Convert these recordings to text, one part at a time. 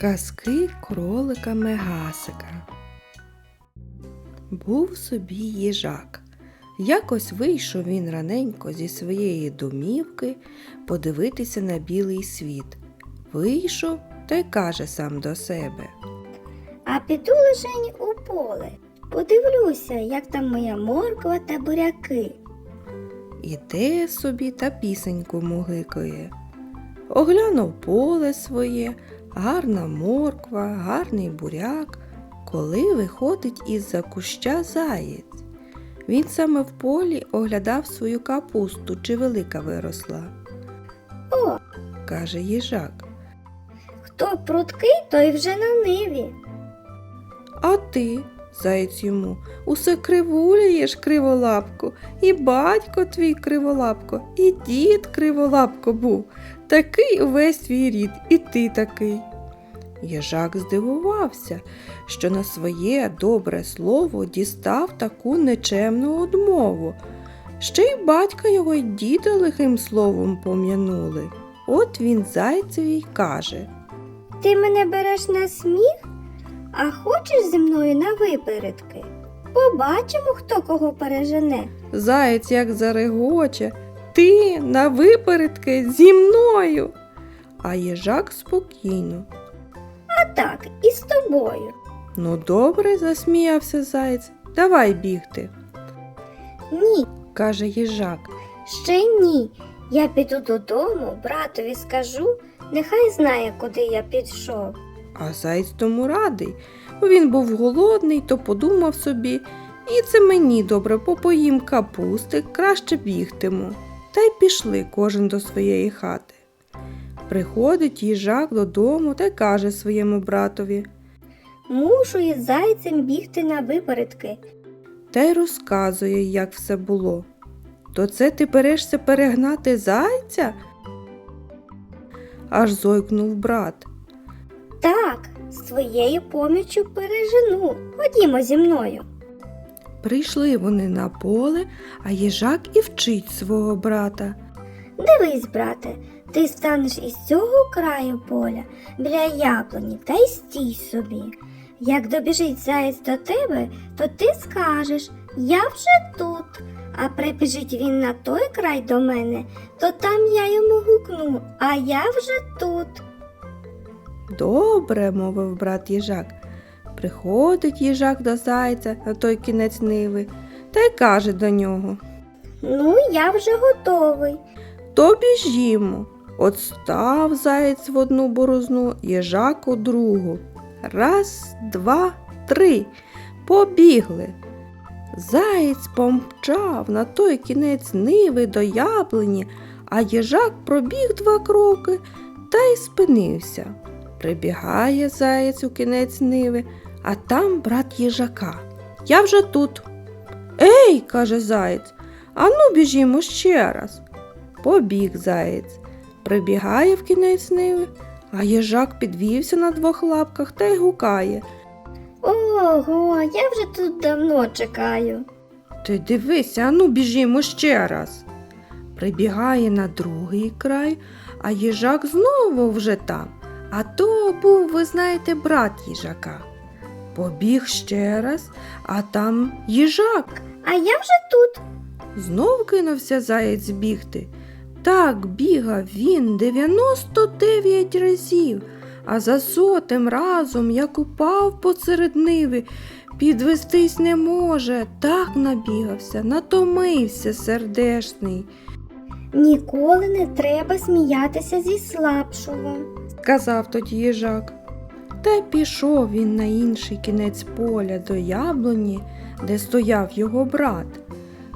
Казки кролика Мегасика. Був собі їжак. Якось вийшов він раненько зі своєї домівки подивитися на білий світ. Вийшов та й каже сам до себе. А піду лишень у поле. Подивлюся, як там моя морква та буряки. Іде собі та пісеньку мугикає. Оглянув поле своє, гарна морква, гарний буряк, коли виходить із-за куща заєць. Він саме в полі оглядав свою капусту, чи велика виросла, О, каже їжак. хто пруткий, той вже на ниві. А ти, заєць йому, усе кривуляєш криволапко, і батько твій криволапко, і дід криволапко був. Такий увесь твій рід, і ти такий. Їжак здивувався, що на своє добре слово дістав таку нечемну одмову. Ще й батька його й діда лихим словом пом'янули. От він зайцеві й каже. Ти мене береш на сміх, а хочеш зі мною на випередки? Побачимо, хто кого пережене. Заєць як зарегоче. Ти на випередки зі мною. А їжак спокійно. А так, і з тобою. Ну, добре, засміявся заєць. Давай бігти, Ні, каже їжак. ще ні. Я піду додому, братові скажу, нехай знає, куди я підшов. А заєць тому радий, бо він був голодний, то подумав собі, і це мені добре попоїм капусти, краще бігтиму. Та й пішли кожен до своєї хати. Приходить їжак додому та й каже своєму братові. Мушу із зайцем бігти на випередки. та й розказує, як все було. То це ти берешся перегнати зайця? Аж зойкнув брат. Так, з твоєю поміччю пережену. Ходімо зі мною. Прийшли вони на поле, а їжак і вчить свого брата. Дивись, брате, ти станеш із цього краю поля біля яблуні та й стій собі. Як добіжить заєць до тебе, то ти скажеш Я вже тут. А прибіжить він на той край до мене, то там я йому гукну, а я вже тут. Добре, мовив брат їжак. Приходить їжак до зайця на той кінець ниви та й каже до нього. Ну, я вже готовий. То біжімо. От став заєць в одну борозну, їжак у другу. Раз, два, три. Побігли. Заєць помчав на той кінець ниви до яблуні, а їжак пробіг два кроки та й спинився. Прибігає заєць у кінець ниви, а там брат їжака. Я вже тут. Ей, каже заєць, ану біжімо ще раз. Побіг заєць, прибігає в кінець ниви, а їжак підвівся на двох лапках та й гукає. Ого, я вже тут давно чекаю. Ти дивися, ану біжімо ще раз. Прибігає на другий край, а їжак знову вже там. А то був, ви знаєте, брат їжака. Побіг ще раз, а там їжак. А я вже тут. Знов кинувся заєць бігти. Так бігав він 99 разів, а за сотим разом, як упав посеред ниви, підвестись не може, так набігався, натомився сердешний, Ніколи не треба сміятися зі слабшого. сказав тоді їжак. Та пішов він на інший кінець поля до яблуні, де стояв його брат.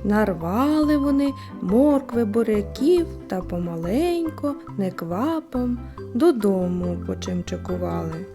Нарвали вони моркви буряків та помаленько, неквапом, додому почимчикували.